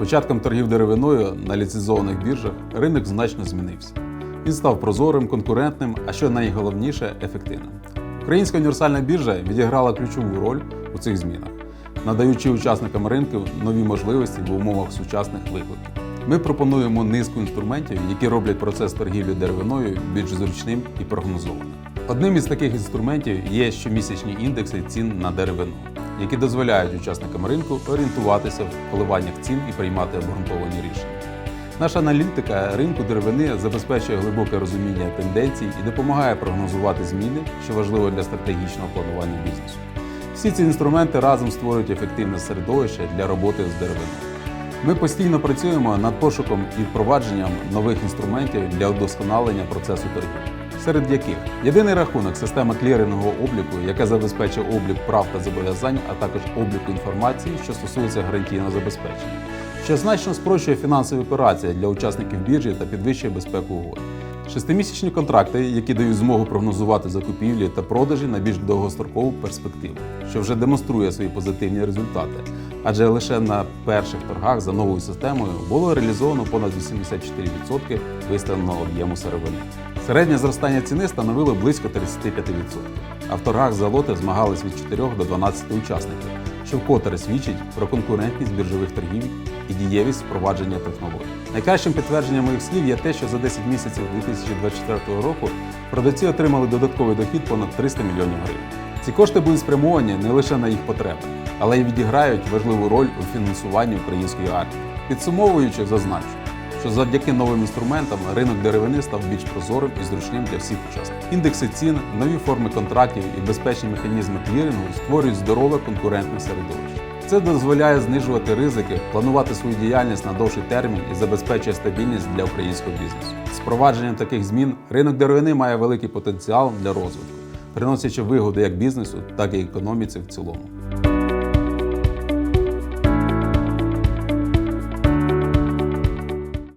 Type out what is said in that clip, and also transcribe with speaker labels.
Speaker 1: початком торгів деревиною на ліцензованих біржах ринок значно змінився. Він став прозорим, конкурентним, а що найголовніше ефективним. Українська універсальна біржа відіграла ключову роль у цих змінах, надаючи учасникам ринку нові можливості в умовах сучасних викликів. Ми пропонуємо низку інструментів, які роблять процес торгівлі деревиною більш зручним і прогнозованим. Одним із таких інструментів є щомісячні індекси цін на деревину, які дозволяють учасникам ринку орієнтуватися в коливаннях цін і приймати обґрунтовані рішення. Наша аналітика ринку деревини забезпечує глибоке розуміння тенденцій і допомагає прогнозувати зміни, що важливо для стратегічного планування бізнесу. Всі ці інструменти разом створюють ефективне середовище для роботи з деревиною. Ми постійно працюємо над пошуком і впровадженням нових інструментів для удосконалення процесу торгів, серед яких єдиний рахунок система клірингового обліку, яка забезпечує облік прав та зобов'язань, а також обліку інформації, що стосується гарантійного забезпечення, що значно спрощує фінансові операції для учасників біржі та підвищує безпеку угод. Шестимісячні контракти, які дають змогу прогнозувати закупівлі та продажі на більш довгострокову перспективу, що вже демонструє свої позитивні результати. Адже лише на перших торгах за новою системою було реалізовано понад 84% виставленого об'єму сировини. Середнє зростання ціни становило близько 35%, а в торгах за лоти змагались від 4 до 12 учасників, що вкотре свідчить про конкурентність біржових торгів і дієвість впровадження технологій. Найкращим підтвердженням моїх слів є те, що за 10 місяців 2024 року продавці отримали додатковий дохід понад 300 мільйонів гривень. Ці кошти будуть спрямовані не лише на їх потреби, але й відіграють важливу роль у фінансуванні української армії. Підсумовуючи, зазначу, що завдяки новим інструментам ринок деревини став більш прозорим і зручним для всіх учасників. Індекси цін, нові форми контрактів і безпечні механізми клірінгу створюють здорове конкурентне середовище. Це дозволяє знижувати ризики, планувати свою діяльність на довший термін і забезпечує стабільність для українського бізнесу. З впровадженням таких змін ринок деревини має великий потенціал для розвитку, приносячи вигоди як бізнесу, так і економіці в цілому.